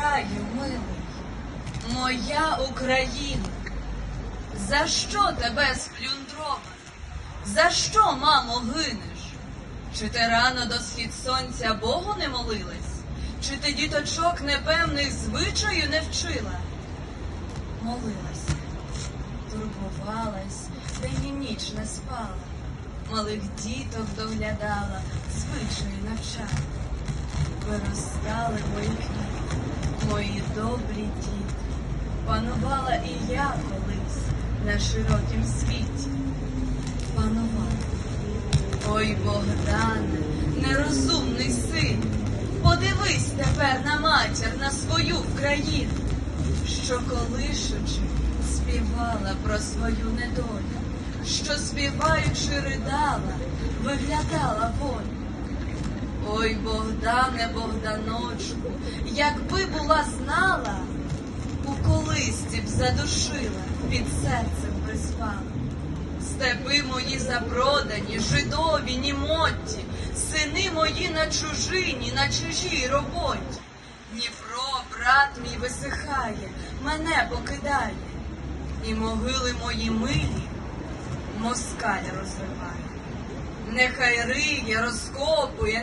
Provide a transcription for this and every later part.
краю милий, моя Україна, за що тебе сплюндровано? За що, мамо, гинеш? Чи ти рано до схід сонця Богу не молилась? Чи ти діточок непевних звичаю не вчила? Молилася, турбувалась, день і ніч не спала, малих діток доглядала, звичаю навчала. Виростали мої квіти, добрі діти. Панувала і я колись на широкім світі. Панувала. Ой, Богдане, нерозумний син, подивись тепер на матір, на свою Вкраїну, що колишучи, співала про свою недолю, що співаючи ридала, виглядала волю. Ой, Богдане, Богданочку, якби була знала, у колисці б задушила, під серцем приспала. Степи мої запродані, жидові, німотті, сини мої на чужині, на чужій роботі. Дніпро, брат мій, висихає, мене покидає, і могили мої милі москаль розриває. Нехай риє, розкопує,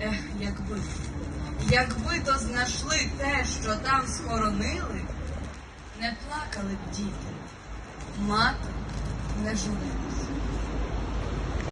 Ех, якби, якби то знайшли те, що там схоронили, не плакали б діти, мати не журилась.